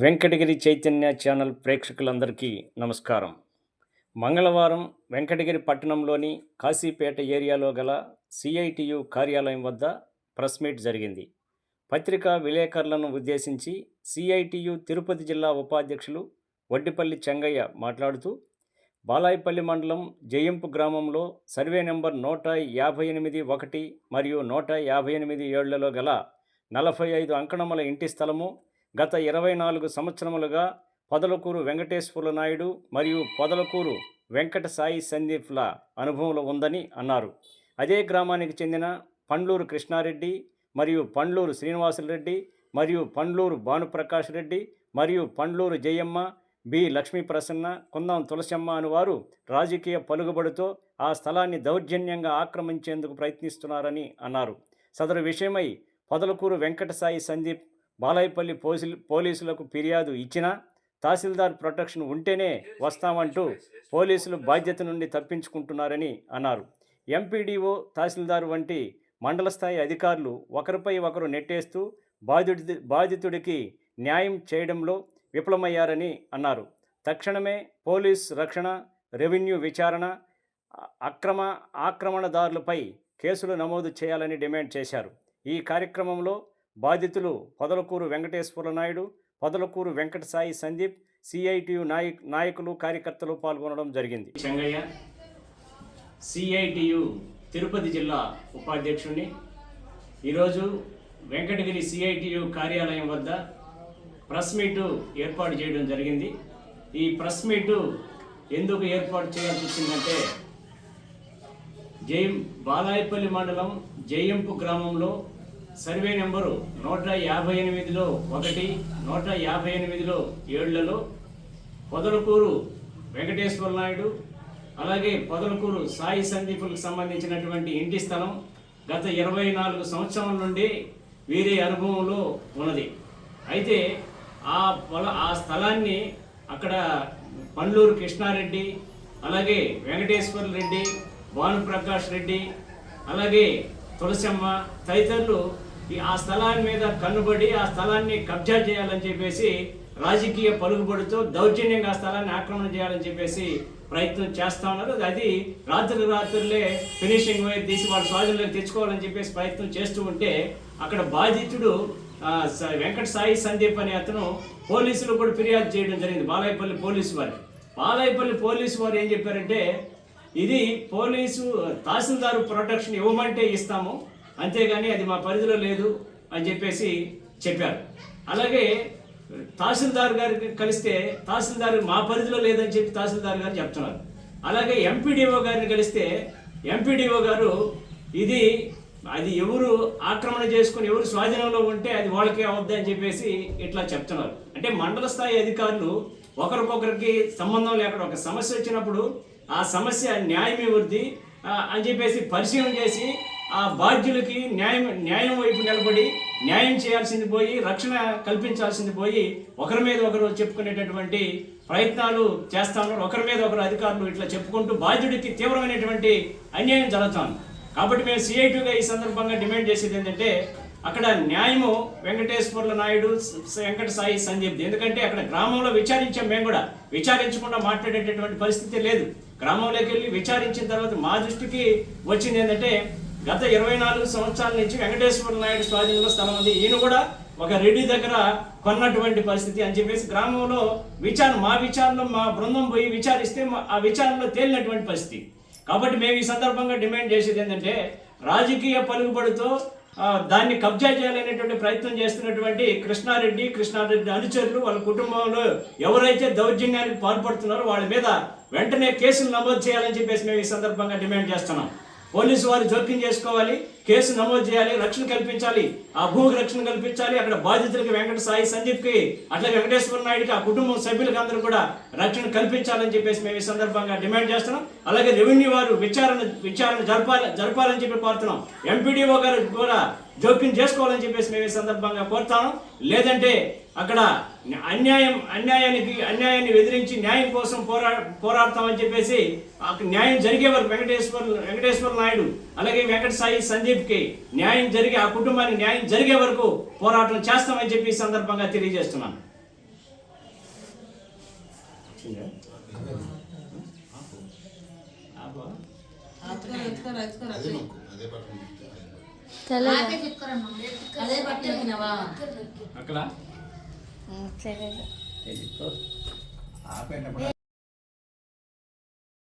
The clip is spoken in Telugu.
వెంకటగిరి చైతన్య ఛానల్ ప్రేక్షకులందరికీ నమస్కారం. మంగళవారం వెంకటగిరి పట్టణంలోని కాశీపేట ఏరియాలో గల సిఐటియు కార్యాలయం వద్ద ప్రెస్ మీట్ జరిగింది. పత్రికా విలేకరులను ఉద్దేశించి సిఐటియు తిరుపతి జిల్లా ఉపాధ్యక్షులు వడ్డిపల్లి చెంగయ్య మాట్లాడుతూ బాలాయిపల్లి మండలం జయింపు గ్రామంలో సర్వే నెంబర్ నూట యాభై ఎనిమిది ఒకటి మరియు నూట యాభై ఎనిమిది ఏళ్ళలో గల నలభై ఐదు అంకణముల ఇంటి స్థలము గత ఇరవై నాలుగు సంవత్సరములుగా పొదలకూరు వెంకటేశ్వర్ల నాయుడు మరియు పొదలకూరు వెంకట సాయి సందీప్ల అనుభవంలో ఉందని అన్నారు. అదే గ్రామానికి చెందిన పండ్లూరు కృష్ణారెడ్డి మరియు పండ్లూరు శ్రీనివాసులరెడ్డి మరియు పండ్లూరు భానుప్రకాష్ రెడ్డి మరియు పండ్లూరు జయమ్మ బి. లక్ష్మీ ప్రసన్న కుందం తులసమ్మ అనువారు రాజకీయ పలుగుబడితో ఆ స్థలాన్ని దౌర్జన్యంగా ఆక్రమించేందుకు ప్రయత్నిస్తున్నారని అన్నారు. సదరు విషయమై పొదలకూరు వెంకటసాయి సందీప్ బాలాయపల్లి పోలీసులు పోలీసులకు ఫిర్యాదు ఇచ్చినా తహసీల్దార్ ప్రొటెక్షన్ ఉంటేనే వస్తామంటూ పోలీసులు బాధ్యత నుండి తప్పించుకుంటున్నారని అన్నారు. ఎంపీడీఓ తహసీల్దార్ వంటి మండల స్థాయి అధికారులు ఒకరిపై ఒకరు నెట్టేస్తూ బాధితుడి బాధితుడికి న్యాయం చేయడంలో విఫలమయ్యారని అన్నారు. తక్షణమే పోలీస్ రక్షణ రెవెన్యూ విచారణ అక్రమ ఆక్రమణదారులపై కేసులు నమోదు చేయాలని డిమాండ్ చేశారు. ఈ కార్యక్రమంలో బాధితులు పొదలకూరు వెంకటేశ్వర నాయుడు పొదలకూరు వెంకట సాయి సందీప్ సిఐటియు నాయక్ నాయకులు కార్యకర్తలు పాల్గొనడం జరిగింది. చెంగయ్య సిఐటియు తిరుపతి జిల్లా ఉపాధ్యక్షుడిని ఈరోజు వెంకటగిరి సిఐటియు కార్యాలయం వద్ద ప్రెస్ మీటు ఏర్పాటు చేయడం జరిగింది. ఈ ప్రెస్ మీటు ఎందుకు ఏర్పాటు చేయాల్సి వచ్చిందంటే జయం బాలాయపల్లి మండలం జయంపు గ్రామంలో సర్వే నెంబరు నూట యాభై ఎనిమిదిలో ఒకటి నూట యాభై ఎనిమిదిలో ఏళ్ళలో పొదలకూరు వెంకటేశ్వర నాయుడు అలాగే పొదలకూరు సాయి సందీపులకు సంబంధించినటువంటి ఇంటి స్థలం గత ఇరవై నాలుగు సంవత్సరాల నుండి వీరి అనుభవంలో ఉన్నది. అయితే ఆ పొల ఆ స్థలాన్ని అక్కడ పండ్లూరు కృష్ణారెడ్డి అలాగే వెంకటేశ్వర రెడ్డి భానుప్రకాష్ రెడ్డి అలాగే తులసమ్మ తదితరులు ఈ ఆ స్థలాన్ని మీద కన్నుబడి ఆ స్థలాన్ని కబ్జా చేయాలని చెప్పేసి రాజకీయ పలుకుబడితో దౌర్జన్యంగా ఆ స్థలాన్ని ఆక్రమణ చేయాలని చెప్పేసి ప్రయత్నం చేస్తా ఉన్నారు. అది రాత్రి రాత్రులే ఫినిషింగ్ వైర్ తీసి వాళ్ళ స్వాధీనంలోకి తెచ్చుకోవాలని చెప్పేసి ప్రయత్నం చేస్తూ ఉంటే అక్కడ బాధితుడు వెంకట సాయి సందీప్ అనే అతను పోలీసులు కూడా ఫిర్యాదు చేయడం జరిగింది. బాలాయపల్లి పోలీసు వారికి బాలాయపల్లి పోలీసు వారు ఏం చెప్పారంటే ఇది పోలీసు తహసీల్దారు ప్రొటెక్షన్ ఇవ్వమంటే ఇస్తాము. అంతేగాని అది మా పరిధిలో లేదు అని చెప్పేసి చెప్పారు. అలాగే తహసీల్దార్ గారికి కలిస్తే తహసీల్దార్ మా పరిధిలో లేదని చెప్పి తహసీల్దార్ గారు చెప్తున్నారు. అలాగే ఎంపీడీఓ గారిని కలిస్తే ఎంపీడీఓ గారు ఇది అది ఎవరు ఆక్రమణ చేసుకుని ఎవరు స్వాధీనంలో ఉంటే అది వాళ్ళకే అవుద్ది అని చెప్పేసి ఇట్లా చెప్తున్నారు. అంటే మండల స్థాయి అధికారులు ఒకరికొకరికి సంబంధం లేకుండా ఒక సమస్య వచ్చినప్పుడు ఆ సమస్య న్యాయం వృద్ధి అని చెప్పేసి పరిశీలన చేసి ఆ బాధ్యులకి న్యాయం న్యాయం వైపు నిలబడి న్యాయం చేయాల్సింది పోయి రక్షణ కల్పించాల్సింది పోయి ఒకరి మీద ఒకరు చెప్పుకునేటటువంటి ప్రయత్నాలు చేస్తా ఉన్నారు. ఒకరి మీద ఒకరు అధికారులు ఇట్లా చెప్పుకుంటూ బాధ్యుడికి తీవ్రమైనటువంటి అన్యాయం జరుగుతాను కాబట్టి మేము సిఐటిగా ఈ సందర్భంగా డిమాండ్ చేసేది ఏంటంటే అక్కడ న్యాయము వెంకటేశ్వర్ల నాయుడు వెంకట సాయి సందీప్ ఎందుకంటే అక్కడ గ్రామంలో విచారించాం మేము కూడా. విచారించకుండా మాట్లాడేటటువంటి పరిస్థితి లేదు. గ్రామంలోకి వెళ్ళి విచారించిన తర్వాత మా దృష్టికి వచ్చింది ఏంటంటే గత ఇరవై నాలుగు సంవత్సరాల నుంచి వెంకటేశ్వర నాయుడు స్వాధీనంలో స్థలం ఉంది ఈయన కూడా ఒక రెడ్డి దగ్గర కొన్నటువంటి పరిస్థితి అని చెప్పేసి గ్రామంలో విచారణ మా విచారణలో మా బృందం పోయి విచారిస్తే మా- ఆ విచారణలో తేలినటువంటి పరిస్థితి. కాబట్టి మేము ఈ సందర్భంగా డిమాండ్ చేసేది ఏంటంటే రాజకీయ పలుకుబడితో దాన్ని కబ్జా చేయాలనేటువంటి ప్రయత్నం చేస్తున్నటువంటి కృష్ణారెడ్డి కృష్ణారెడ్డి అనుచరులు వాళ్ళ కుటుంబంలో ఎవరైతే దౌర్జన్యానికి పాల్పడుతున్నారో వాళ్ళ మీద వెంటనే కేసులు నమోదు చేయాలని చెప్పేసి మేము ఈ సందర్భంగా డిమాండ్ చేస్తున్నాం. పోలీసు వారు జోక్యం చేసుకోవాలి. కేసు నమోదు చేయాలి రక్షణ కల్పించాలి ఆ భూమికి రక్షణ కల్పించాలి అక్కడ బాధితులకి వెంకట సాయి సందీప్కి అట్లా వెంకటేశ్వర నాయుడికి ఆ కుటుంబం సభ్యులకు అందరూ కూడా రక్షణ కల్పించాలని చెప్పేసి మేము ఈ సందర్భంగా డిమాండ్ చేస్తున్నాం. అలాగే రెవెన్యూ వారు విచారణ విచారణ జరపాలి జరపాలని చెప్పి కోరుతున్నాం. ఎంపీడీఓ గారు కూడా జోక్యం చేసుకోవాలని చెప్పేసి మేము ఈ సందర్భంగా కోరుతాను లేదంటే అక్కడ అన్యాయం అన్యాయానికి అన్యాయాన్ని ఎదిరించి న్యాయం కోసం పోరా పోరాడతామని చెప్పేసి అక్కడ న్యాయం జరిగే వరకు వెంకటేశ్వర వెంకటేశ్వర నాయుడు అలాగే వెంకట సాయి సందీప్ సందీప్కి న్యాయం జరిగే ఆ కుటుంబానికి న్యాయం జరిగే వరకు పోరాటం చేస్తామని చెప్పి ఈ సందర్భంగా తెలియజేస్తున్నాను. అక్కడ